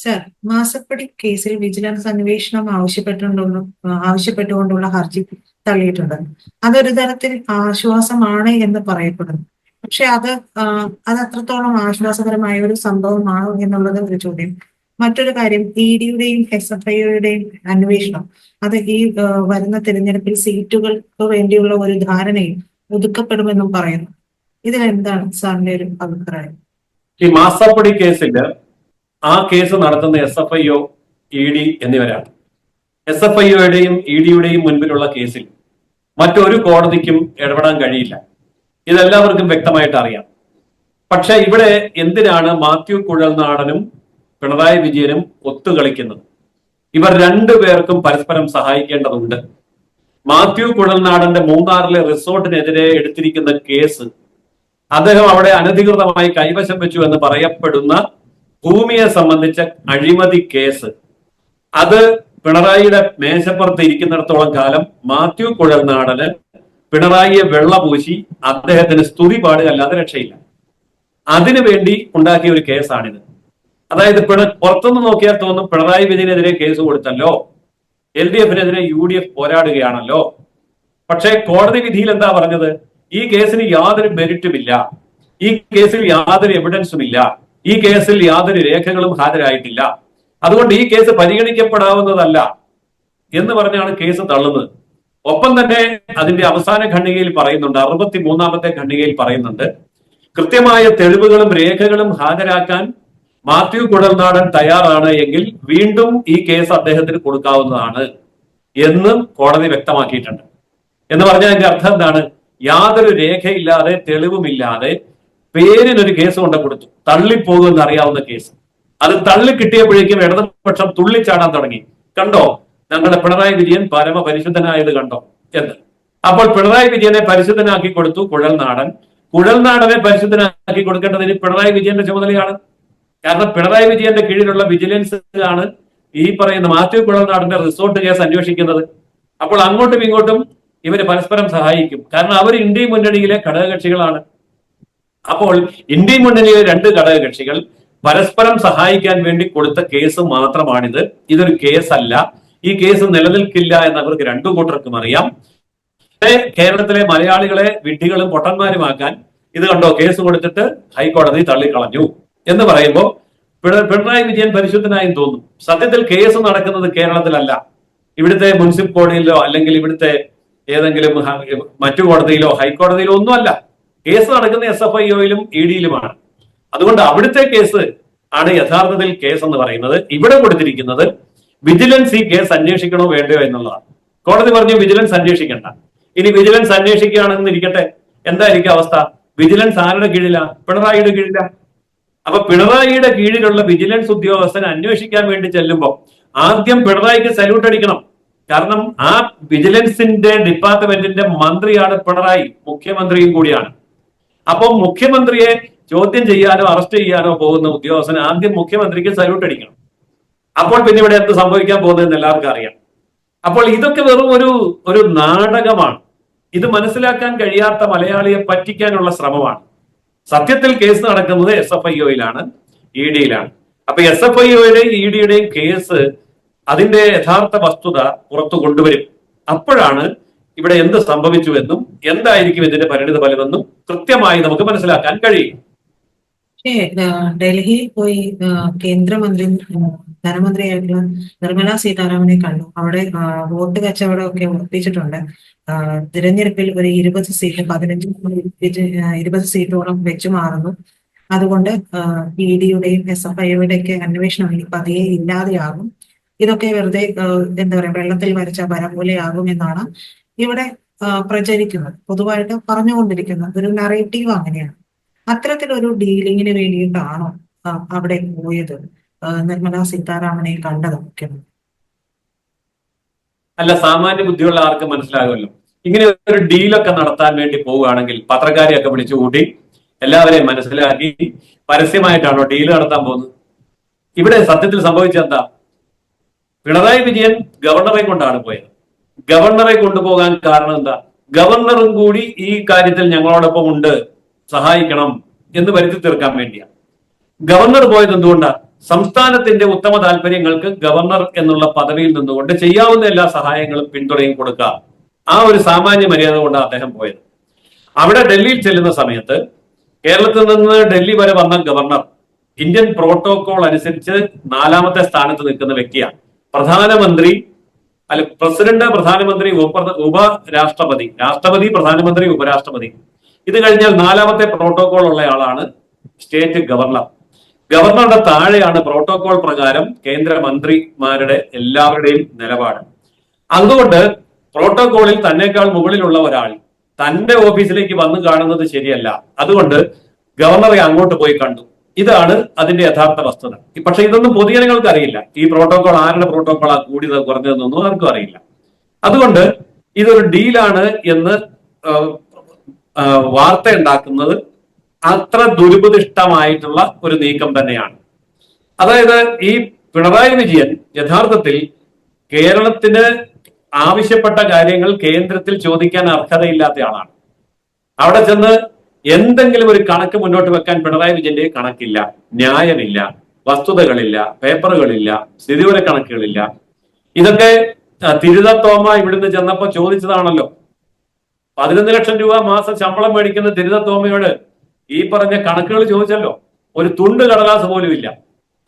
Sir മാസപ്പടി കേസിൽ vigilance അന്വേഷണം ആവശ്യപ്പെട്ടുകൊണ്ടുള്ള ആവശ്യപ്പെട്ടുകൊണ്ടുള്ള ഹർജി തള്ളിയിട്ടുണ്ട്. അതൊരു തരത്തിൽ ആശ്വാസമാണ് എന്ന് പറയപ്പെടുന്നു. പക്ഷെ അത് അത് അത്രത്തോളം ആശ്വാസകരമായ ഒരു സംഭവമാണോ എന്നുള്ളത് ഒരു ചോദ്യം. മറ്റൊരു കാര്യം ഇ ഡിയുടെയും എസ് എഫ് ഐയുടെയും അന്വേഷണം അത് ഈ വരുന്ന തിരഞ്ഞെടുപ്പിൽ സീറ്റുകൾക്ക് വേണ്ടിയുള്ള ഒരു ധാരണയും ഒതുക്കപ്പെടുമെന്നും പറയുന്നു. ഇതിലെന്താണ് സാറിന്റെ ഒരു അഭിപ്രായം? ഈ മാസപ്പടി കേസിൽ ആ കേസ് നടത്തുന്ന S F I O E D എന്നിവരാണ്. എസ് എഫ് ഐ ഒയുടെയും ഇ ഡിയുടെയും മുൻപിലുള്ള കേസിൽ മറ്റൊരു കോടതിക്കും ഇടപെടാൻ കഴിയില്ല. ഇതെല്ലാവർക്കും വ്യക്തമായിട്ട് അറിയാം. പക്ഷെ ഇവിടെ എന്തിനാണ് മാത്യു കുഴൽനാടനും പിണറായി വിജയനും ഒത്തു കളിക്കുന്നത് ഇവർ രണ്ടുപേർക്കും പരസ്പരം സഹായിക്കേണ്ടതുണ്ട്. മാത്യു കുഴൽനാടന്റെ മൂന്നാറിലെ റിസോർട്ടിനെതിരെ എടുത്തിരിക്കുന്ന കേസ് അദ്ദേഹം അവിടെ അനധികൃതമായി കൈവശം വെച്ചു എന്ന് പറയപ്പെടുന്ന ഭൂമിയെ സംബന്ധിച്ച അഴിമതി കേസ്. അത് പിണറായിയുടെ മേശപ്പുറത്ത് ഇരിക്കുന്നിടത്തോളം കാലം മാത്യു കുഴൽനാടന് പിണറായിയെ വെള്ളപൂശി അദ്ദേഹത്തിന് സ്തുതി പാടുക അല്ലാതെ രക്ഷയില്ല. അതിനു വേണ്ടി ഉണ്ടാക്കിയ ഒരു കേസാണിത്. അതായത് പിണ പുറത്തുനിന്ന് നോക്കിയാൽ തോന്നും പിണറായി വിജയനെതിരെ കേസ് കൊടുത്തല്ലോ. എൽ ഡി എഫിനെതിരെ യു ഡി എഫ് പോരാടുകയാണല്ലോ. പക്ഷേ കോടതി വിധിയിൽ എന്താ പറഞ്ഞത്? ഈ കേസിന് യാതൊരു മെറിറ്റുമില്ല ഈ കേസിൽ യാതൊരു എവിഡൻസും ഇല്ല ഈ കേസിൽ യാതൊരു രേഖകളും ഹാജരായിട്ടില്ല. അതുകൊണ്ട് ഈ കേസ് പരിഗണിക്കപ്പെടാവുന്നതല്ല എന്ന് പറഞ്ഞാണ് കേസ് തള്ളുന്നത്. ഒപ്പം തന്നെ അതിന്റെ അവസാന ഖണ്ഡികയിൽ പറയുന്നുണ്ട് അറുപത്തി മൂന്നാമത്തെ ഖണ്ഡികയിൽ പറയുന്നുണ്ട് കൃത്യമായ തെളിവുകളും രേഖകളും ഹാജരാക്കാൻ മാത്യു കുടൽനാടൻ തയ്യാറാണ് എങ്കിൽ വീണ്ടും ഈ കേസ് അദ്ദേഹത്തിന് കൊടുക്കാവുന്നതാണ് എന്നും കോടതി വ്യക്തമാക്കിയിട്ടുണ്ട്. എന്ന് പറഞ്ഞാൽ അതിന്റെ അർത്ഥം എന്താണ്? യാതൊരു രേഖയില്ലാതെ തെളിവുമില്ലാതെ പേരിനൊരു കേസ് കൊണ്ട് കൊടുത്തു. തള്ളിപ്പോകുമെന്ന് അറിയാവുന്ന കേസ്. അത് തള്ളി കിട്ടിയപ്പോഴേക്കും ഇടതുപക്ഷം തുള്ളിച്ചാടാൻ തുടങ്ങി. കണ്ടോ? ഞങ്ങളുടെ പിണറായി വിജയൻ പരമപരിശുദ്ധനായത് കണ്ടോ? എന്ന്. അപ്പോൾ പിണറായി വിജയനെ പരിശുദ്ധനാക്കി കൊടുത്തു കുഴൽനാടൻ കുഴൽനാടനെ പരിശുദ്ധനാക്കി കൊടുക്കേണ്ടതിന് പിണറായി വിജയന്റെ ചുമതലയാണ്. കാരണം പിണറായി വിജയന്റെ കീഴിലുള്ള വിജിലൻസ് ആണ് ഈ പറയുന്ന മാത്യു കുഴൽനാടന്റെ റിസോർട്ട് കേസ് അന്വേഷിക്കുന്നത്. അപ്പോൾ അങ്ങോട്ടും ഇങ്ങോട്ടും ഇവർ പരസ്പരം സഹായിക്കും. കാരണം അവർ ഇന്ത്യ മുന്നണിയിലെ ഘടകകക്ഷികളാണ്. അപ്പോൾ ഇന്ത്യ മുന്നണിയിലെ രണ്ട് ഘടക കക്ഷികൾ പരസ്പരം സഹായിക്കാൻ വേണ്ടി കൊടുത്ത കേസ് മാത്രമാണിത്. ഇതൊരു കേസല്ല. ഈ കേസ് നിലനിൽക്കില്ല എന്ന് അവർക്ക് രണ്ടു കൂട്ടർക്കും അറിയാം. കേരളത്തിലെ മലയാളികളെ വിഡ്ഢികളും പൊട്ടന്മാരുമാക്കാൻ ഇത് കണ്ടോ? കേസ് കൊടുത്തിട്ട് ഹൈക്കോടതി തള്ളിക്കളഞ്ഞു എന്ന് പറയുമ്പോൾ പിണറായി വിജയൻ പരിശുദ്ധനായും തോന്നും. സത്യത്തിൽ കേസ് നടക്കുന്നത് കേരളത്തിലല്ല. ഇവിടുത്തെ മുനിസിപ്പൽ കോടതിയിലോ അല്ലെങ്കിൽ ഇവിടുത്തെ ഏതെങ്കിലും മറ്റു കോടതിയിലോ ഹൈക്കോടതിയിലോ ഒന്നുമല്ല. കേസ് നടക്കുന്ന എസ് എഫ് ഐ ഒയിലും ഇ ഡിയിലുമാണ് അതുകൊണ്ട് അവിടുത്തെ കേസ് ആണ് യഥാർത്ഥത്തിൽ കേസ് എന്ന് പറയുന്നത്. ഇവിടെ കൊടുത്തിരിക്കുന്നത് വിജിലൻസ് ഈ കേസ് അന്വേഷിക്കണോ വേണ്ടയോ എന്നുള്ളതാണ്. കോടതി പറഞ്ഞു വിജിലൻസ് അന്വേഷിക്കണ്ട. ഇനി വിജിലൻസ് അന്വേഷിക്കുകയാണെന്ന് ഇരിക്കട്ടെ എന്തായിരിക്കും അവസ്ഥ? വിജിലൻസ് ആരുടെ കീഴിലാ? പിണറായിയുടെ കീഴിലാ. അപ്പൊ പിണറായിയുടെ കീഴിലുള്ള വിജിലൻസ് ഉദ്യോഗസ്ഥൻ അന്വേഷിക്കാൻ വേണ്ടി ചെല്ലുമ്പോൾ ആദ്യം പിണറായിക്ക് സല്യൂട്ട് അടിക്കണം. കാരണം ആ വിജിലൻസിന്റെ ഡിപ്പാർട്ട്മെന്റിന്റെ മന്ത്രിയാണ് പിണറായി. മുഖ്യമന്ത്രിയും കൂടിയാണ്. അപ്പോൾ മുഖ്യമന്ത്രിയെ ചോദ്യം ചെയ്യാനോ അറസ്റ്റ് ചെയ്യാനോ പോകുന്ന ഉദ്യോഗസ്ഥൻ ആദ്യം മുഖ്യമന്ത്രിക്ക് സല്യൂട്ട് അടിക്കണം. അപ്പോൾ പിന്നെ ഇവിടെ എന്ത് സംഭവിക്കാൻ പോകുന്നതെന്ന് എല്ലാവർക്കും അറിയാം. അപ്പോൾ ഇതൊക്കെ വെറും ഒരു ഒരു നാടകമാണ്. ഇത് മനസ്സിലാക്കാൻ കഴിയാത്ത മലയാളിയെ പറ്റിക്കാനുള്ള ശ്രമമാണ്. സത്യത്തിൽ കേസ് നടക്കുന്നത് എസ് എഫ് ഐ ഒയിലാണ് ഇ ഡിയിലാണ് അപ്പൊ എസ് എഫ് ഐ ഒയുടെയും ഇ ഡിയുടെയും കേസ് അതിന്റെ യഥാർത്ഥ വസ്തുത പുറത്തു കൊണ്ടുവരും. അപ്പോഴാണ് ഇവിടെ എന്ത് സംഭവിച്ചുവെന്നും എന്തായിരിക്കും ഇതിന്റെ പരിണിത ഫലമെന്നും കൃത്യമായി നമുക്ക് മനസ്സിലാക്കാൻ കഴിയും. ഡൽഹിയിൽ പോയി കേന്ദ്രമന്ത്രി ധനമന്ത്രിയായിട്ടുള്ള നിർമ്മല സീതാരാമനെ കണ്ടു. അവിടെ വോട്ട് കച്ചവടം ഒക്കെ ഉറപ്പിച്ചിട്ടുണ്ട് തിരഞ്ഞെടുപ്പിൽ ഒരു ഇരുപത് സീറ്റ് പതിനഞ്ച് ഇരുപത് സീറ്റോളം വെച്ചു മാറുന്നു. അതുകൊണ്ട് ഇ ഡിയുടെയും എസ് എഫ് ഐയുടെയൊക്കെ അന്വേഷണം ഇനി പതിയെ ഇല്ലാതെയാകും. ഇതൊക്കെ വെറുതെ എന്താ പറയാ വെള്ളത്തിൽ വരച്ച വരം പോലെയാകും എന്നാണ് ഇവിടെ പ്രചരിക്കുന്നത്. പൊതുവായിട്ട് പറഞ്ഞുകൊണ്ടിരിക്കുന്നത്. ഒരു നറേറ്റീവ് അങ്ങനെയാണ്. അത്തരത്തിലൊരു ഡീലിങ്ങിന് വേണ്ടിയിട്ടാണോ അവിടെ പോയത്? നിർമ്മല സീതാരാമനെ കണ്ടത് മുഖ്യമന്ത്രി അല്ല സാമാന്യ ബുദ്ധിയുള്ള ആർക്കും മനസ്സിലാകുമല്ലോ? ഇങ്ങനെ ഒരു ഡീലൊക്കെ നടത്താൻ വേണ്ടി പോവുകയാണെങ്കിൽ പത്രക്കാരെയൊക്കെ വിളിച്ചു കൂട്ടി എല്ലാവരെയും മനസ്സിലാക്കി പരസ്യമായിട്ടാണോ ഡീൽ നടത്താൻ പോകുന്നത്? ഇവിടെ സത്യത്തിൽ സംഭവിച്ചെന്താ പിണറായി വിജയൻ ഗവർണറെ കൊണ്ടാണ് പോയത്. ഗവർണറെ കൊണ്ടുപോകാൻ കാരണം എന്താ? ഗവർണറും കൂടി ഈ കാര്യത്തിൽ ഞങ്ങളോടൊപ്പം ഉണ്ട്. സഹായിക്കണം എന്ന് വരുത്തി തീർക്കാൻ വേണ്ടിയാണ് ഗവർണർ പോയത് എന്തുകൊണ്ടാ? സംസ്ഥാനത്തിന്റെ ഉത്തമ താല്പര്യങ്ങൾക്ക് ഗവർണർ എന്നുള്ള പദവിയിൽ നിന്നുകൊണ്ട് ചെയ്യാവുന്ന എല്ലാ സഹായങ്ങളും പിന്തുണയും കൊടുക്കുക ആ ഒരു സാമാന്യ മര്യാദ കൊണ്ടാണ് അദ്ദേഹം പോയത്. അവിടെ ഡൽഹിയിൽ ചെല്ലുന്ന സമയത്ത് കേരളത്തിൽ നിന്ന് ഡൽഹി വരെ വന്ന ഗവർണർ ഇന്ത്യൻ പ്രോട്ടോകോൾ അനുസരിച്ച് നാലാമത്തെ സ്ഥാനത്ത് നിൽക്കുന്ന വ്യക്തിയാണ് പ്രധാനമന്ത്രി അല്ല പ്രസിഡന്റ് പ്രധാനമന്ത്രി ഉപ ഉപരാഷ്ട്രപതി. രാഷ്ട്രപതി പ്രധാനമന്ത്രി ഉപരാഷ്ട്രപതി. ഇത് കഴിഞ്ഞാൽ നാലാമത്തെ പ്രോട്ടോകോൾ ഉള്ള ആളാണ് സ്റ്റേറ്റ് ഗവർണർ ഗവർണറുടെ താഴെയാണ് പ്രോട്ടോകോൾ പ്രകാരം കേന്ദ്ര കേന്ദ്രമന്ത്രിമാരുടെ എല്ലാവരുടെയും നിലപാട്. അതുകൊണ്ട് പ്രോട്ടോകോളിൽ തന്നെക്കാൾ മുകളിലുള്ള ഒരാൾ തന്റെ ഓഫീസിലേക്ക് വന്നു കാണുന്നത് ശരിയല്ല. അതുകൊണ്ട് ഗവർണറെ അങ്ങോട്ട് പോയി കണ്ടു. ഇതാണ് അതിന്റെ യഥാർത്ഥ വസ്തുത. പക്ഷെ ഇതൊന്നും പൊതുജനങ്ങൾക്ക് അറിയില്ല ഈ പ്രോട്ടോകോൾ ആരുടെ പ്രോട്ടോകോളാ കൂടിയത് കുറഞ്ഞതെന്നൊന്നും ആർക്കും അറിയില്ല. അതുകൊണ്ട് ഇതൊരു ഡീലാണ് എന്ന് വാർത്ത ഉണ്ടാക്കുന്നത് അത്ര ദുരുപദിഷ്ടമായിട്ടുള്ള ഒരു നീക്കം തന്നെയാണ്. അതായത് ഈ പിണറായി വിജയൻ യഥാർത്ഥത്തിൽ കേരളത്തിന് ആവശ്യപ്പെട്ട കാര്യങ്ങൾ കേന്ദ്രത്തിൽ ചോദിക്കാൻ അർഹതയില്ലാത്ത ആളാണ്. അവിടെ ചെന്ന് എന്തെങ്കിലും ഒരു കണക്ക് മുന്നോട്ട് വെക്കാൻ പിണറായി വിജയന്റെ കണക്കില്ല ന്യായമില്ല വസ്തുതകളില്ല പേപ്പറുകളില്ല സ്ഥിതിവിവര കണക്കുകളില്ല. ഇതൊക്കെ തിരുത തോമ ഇവിടുന്ന് ചെന്നപ്പോ ചോദിച്ചതാണല്ലോ. പതിനൊന്ന് ലക്ഷം രൂപ മാസം ശമ്പളം മേടിക്കുന്ന തിരുത തോമയോട് ഈ പറഞ്ഞ കണക്കുകൾ ചോദിച്ചല്ലോ. ഒരു തുണ്ട് കടലാസ് പോലും ഇല്ല.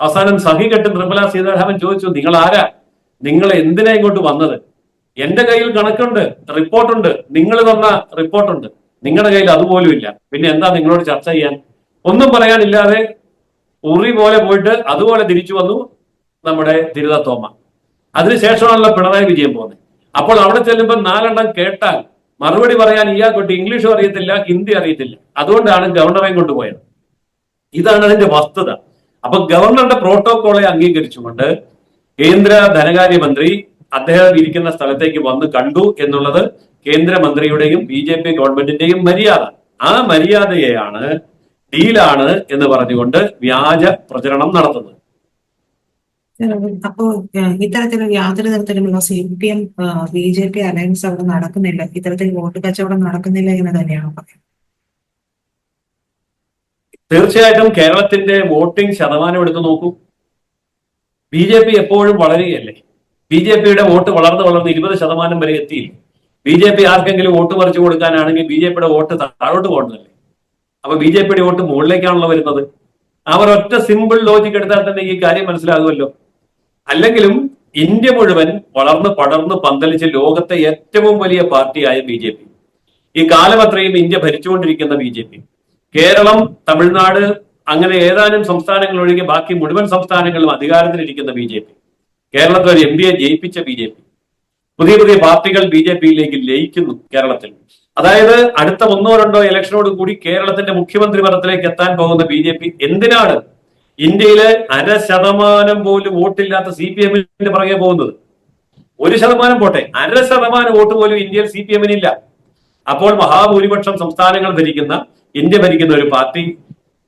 അവസാനം സഹി കെട്ട് നിർമ്മല സീതാരാമൻ ചോദിച്ചു നിങ്ങൾ ആരാ നിങ്ങൾ എന്തിനാ ഇങ്ങോട്ട് വന്നത്? എന്റെ കയ്യിൽ കണക്കുണ്ട് റിപ്പോർട്ടുണ്ട്. നിങ്ങൾ തന്ന റിപ്പോർട്ടുണ്ട്. നിങ്ങളുടെ കയ്യിൽ അതുപോലും ഇല്ല. പിന്നെ എന്താ നിങ്ങളോട് ചർച്ച ചെയ്യാൻ? ഒന്നും പറയാനില്ലാതെ ഉറി പോലെ പോയിട്ട് അതുപോലെ തിരിച്ചു വന്നു നമ്മുടെ തിരുത തോമ. അതിനുശേഷമാണല്ലോ പിണറായി വിജയൻ പോകുന്നത്. അപ്പോൾ അവിടെ ചെല്ലുമ്പോൾ നാലെണ്ണം കേട്ടാൽ മറുപടി പറയാൻ ഇയാൾക്കൊട്ട് ഇംഗ്ലീഷും അറിയത്തില്ല ഹിന്ദി അറിയത്തില്ല. അതുകൊണ്ടാണ് ഗവർണറെയും കൊണ്ടുപോയത്. ഇതാണ് അതിന്റെ വസ്തുത. അപ്പൊ ഗവർണറുടെ പ്രോട്ടോകോളെ അംഗീകരിച്ചുകൊണ്ട് കേന്ദ്ര ധനകാര്യമന്ത്രി അദ്ദേഹം ഇരിക്കുന്ന സ്ഥലത്തേക്ക് വന്ന് കണ്ടു എന്നുള്ളത് കേന്ദ്രമന്ത്രിയുടെയും ബി ജെ പി ഗവൺമെന്റിന്റെയും മര്യാദ. ആ മര്യാദയെയാണ് ഡീലാണ് എന്ന് പറഞ്ഞുകൊണ്ട് വ്യാജ പ്രചരണം നടത്തുന്നത്. അപ്പോ ഇത്തരത്തിലുള്ള യാതൊരു തരത്തിലുള്ള C P M B J P alliance അവിടെ നടക്കുന്നില്ല. ഇത്തരത്തിൽ വോട്ട് കച്ചവടം നടക്കുന്നില്ല എന്ന് തന്നെയാണ് പറയുന്നത്. തീർച്ചയായിട്ടും കേരളത്തിന്റെ വോട്ടിംഗ് ശതമാനം എടുത്തു നോക്കൂ. ബി ജെ പി എപ്പോഴും വളരുകയല്ലേ? ബി ജെ പിയുടെ വോട്ട് വളർന്ന് വളർന്ന് ഇരുപത് ശതമാനം വരെ എത്തിയില്ല? ബി ജെ പി ആർക്കെങ്കിലും വോട്ട് മറിച്ചു കൊടുക്കാനാണെങ്കിൽ ബി ജെ പിയുടെ വോട്ട് താഴോട്ട് പോകണമല്ലേ അപ്പൊ ബി ജെ പിയുടെ വോട്ട് മുകളിലേക്കാണല്ലോ വരുന്നത്. അവർ ഒറ്റ സിമ്പിൾ ലോജിക് എടുത്താൽ തന്നെ ഈ കാര്യം മനസ്സിലാകുമല്ലോ. അല്ലെങ്കിലും ഇന്ത്യ മുഴുവൻ വളർന്ന് പടർന്ന് പന്തലിച്ച് ലോകത്തെ ഏറ്റവും വലിയ പാർട്ടിയായ ബി ജെ പി. ഈ കാലം അത്രയും India ഭരിച്ചുകൊണ്ടിരിക്കുന്ന B J P. Keralam Tamil Nadu അങ്ങനെ ഏതാനും സംസ്ഥാനങ്ങൾ ഒഴികെ ബാക്കി മുഴുവൻ സംസ്ഥാനങ്ങളിലും അധികാരത്തിലിരിക്കുന്ന ബി ജെ പി. കേരളത്തിൽ ഒരു എം പിയെ ജയിപ്പിച്ച ബി ജെ പി. പുതിയ പുതിയ പാർട്ടികൾ ബി ജെ പിയിലേക്ക് ലയിക്കുന്നു കേരളത്തിൽ. അതായത് അടുത്ത ഒന്നോ രണ്ടോ ഇലക്ഷനോട് കൂടി കേരളത്തിന്റെ മുഖ്യമന്ത്രി പദത്തിലേക്ക് എത്താൻ പോകുന്ന ബി ജെ പി എന്തിനാണ് ഇന്ത്യയിലെ അര ശതമാനം പോലും വോട്ടില്ലാത്ത സി പി എമ്മിന്റെ പുറകെ പോകുന്നത്? ഒരു ശതമാനം പോട്ടെ അര ശതമാനം വോട്ട് പോലും ഇന്ത്യയിൽ സി പി എമ്മിനില്ല. അപ്പോൾ മഹാഭൂരിപക്ഷം സംസ്ഥാനങ്ങൾ ഭരിക്കുന്ന ഇന്ത്യ ഭരിക്കുന്ന ഒരു പാർട്ടി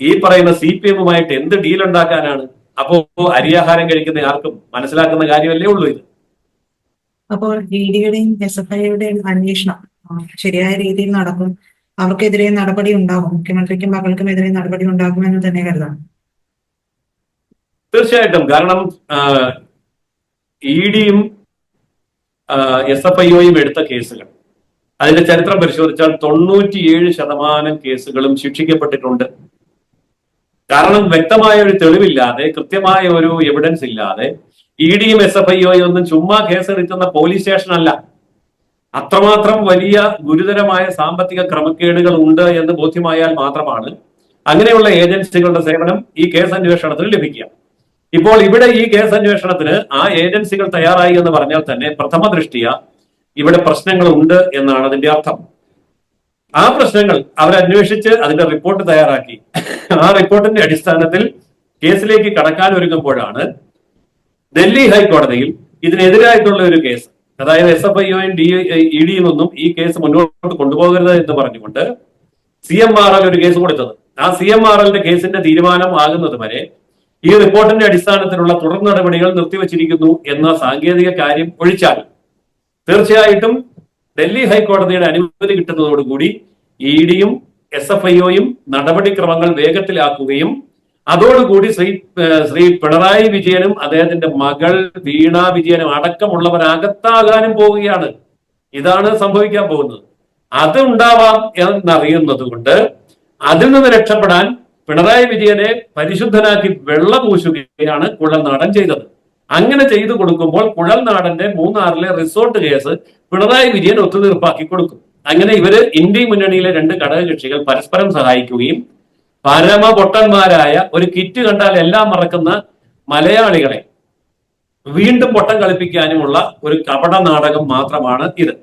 ഈ പറയുന്ന സി പി എമ്മുമായിട്ട് എന്ത് ഡീൽ ഉണ്ടാക്കാനാണ്? അപ്പോ അരിയാഹാരം കഴിക്കുന്ന ആർക്കും മനസ്സിലാക്കുന്ന കാര്യമല്ലേ ഉള്ളൂ ഇത്. അപ്പോൾ ഇ ഡിയുടെയും എസ് എഫ് ഐയുടെയും അന്വേഷണം ശരിയായ രീതിയിൽ നടക്കും. അവർക്കെതിരെ നടപടി ഉണ്ടാകും മുഖ്യമന്ത്രിക്കും മകൾക്കും എതിരെ നടപടി ഉണ്ടാകുമെന്ന് തന്നെ കരുതാം. തീർച്ചയായിട്ടും. കാരണം ഇ ഡിയും എസ് എഫ് ഐയും എടുത്ത കേസുകൾ. അതിന്റെ ചരിത്രം പരിശോധിച്ചാൽ തൊണ്ണൂറ്റിയേഴ് ശതമാനം കേസുകളും ശിക്ഷിക്കപ്പെട്ടിട്ടുണ്ട്. കാരണം വ്യക്തമായ ഒരു തെളിവില്ലാതെ കൃത്യമായ ഒരു എവിഡൻസ് ഇല്ലാതെ ഇ ഡിയും എസ് എഫ് ഐ ഒന്നും ചുമ്മാ കേസെടുക്കുന്ന പോലീസ് സ്റ്റേഷൻ അല്ല അത്രമാത്രം വലിയ ഗുരുതരമായ സാമ്പത്തിക ക്രമക്കേടുകൾ ഉണ്ട് എന്ന് ബോധ്യമായാൽ മാത്രമാണ് അങ്ങനെയുള്ള ഏജൻസികളുടെ സേവനം ഈ കേസ് അന്വേഷണത്തിന് ലഭിക്കുക. ഇപ്പോൾ ഇവിടെ ഈ കേസ് അന്വേഷണത്തിന് ആ ഏജൻസികൾ തയ്യാറായി എന്ന് പറഞ്ഞാൽ തന്നെ പ്രഥമ ദൃഷ്ടിയ ഇവിടെ പ്രശ്നങ്ങൾ ഉണ്ട് എന്നാണ് അതിന്റെ അർത്ഥം. ആ പ്രശ്നങ്ങൾ അവരന്വേഷിച്ച് അതിന്റെ റിപ്പോർട്ട് തയ്യാറാക്കി. ആ റിപ്പോർട്ടിന്റെ അടിസ്ഥാനത്തിൽ കേസിലേക്ക് കടക്കാൻ ഒരുങ്ങുമ്പോഴാണ് ഡൽഹി ഹൈക്കോടതിയിൽ ഇതിനെതിരായിട്ടുള്ള ഒരു കേസ് അതായത് എസ് എഫ് ഐയും ഡി ഇ ഡിയും ഒന്നും ഈ കേസ് മുന്നോട്ട് കൊണ്ടുപോകരുത് എന്ന് പറഞ്ഞുകൊണ്ട് സി എം ആർ എൽ ഒരു കേസ് കൊടുത്തത്. ആ സി എം ആർ എല്ലിന്റെ കേസിന്റെ തീരുമാനം ആകുന്നത് വരെ ഈ റിപ്പോർട്ടിന്റെ അടിസ്ഥാനത്തിലുള്ള തുടർ നടപടികൾ നിർത്തിവച്ചിരിക്കുന്നു എന്ന സാങ്കേതിക കാര്യം ഒഴിച്ചാൽ തീർച്ചയായിട്ടും ഡൽഹി ഹൈക്കോടതിയുടെ അനുമതി കിട്ടുന്നതോടുകൂടി ഇ ഡിയും എസ് എഫ് ഐഒയും നടപടിക്രമങ്ങൾ വേഗത്തിലാക്കുകയും അതോടുകൂടി ശ്രീ ശ്രീ പിണറായി വിജയനും അദ്ദേഹത്തിന്റെ മകൾ വീണ വിജയനും അടക്കമുള്ളവർ അകത്താകാനും പോവുകയാണ്. ഇതാണ് സംഭവിക്കാൻ പോകുന്നത്. അത് ഉണ്ടാവാം എന്നറിയുന്നത് കൊണ്ട് അതിൽ നിന്ന് രക്ഷപ്പെടാൻ പിണറായി വിജയനെ പരിശുദ്ധനാക്കി വെള്ളം പൂശുകയാണ് കുഴൽനാടൻ ചെയ്തത്. അങ്ങനെ ചെയ്തു കൊടുക്കുമ്പോൾ കുഴൽനാടന്റെ മൂന്നാറിലെ റിസോർട്ട് കേസ് പിണറായി വിജയൻ ഒത്തുതീർപ്പാക്കി കൊടുക്കും. അങ്ങനെ ഇവർ ഇന്ത്യ മുന്നണിയിലെ രണ്ട് ഘടകകക്ഷികൾ പരസ്പരം സഹായിക്കുകയും പരമപൊട്ടന്മാരായ ഒരു കിറ്റ് കണ്ടാൽ എല്ലാം മറക്കുന്ന മലയാളികളെ വീണ്ടും പൊട്ടം കളിപ്പിക്കാനുമുള്ള ഒരു കപട നാടകം മാത്രമാണ് ഇത്.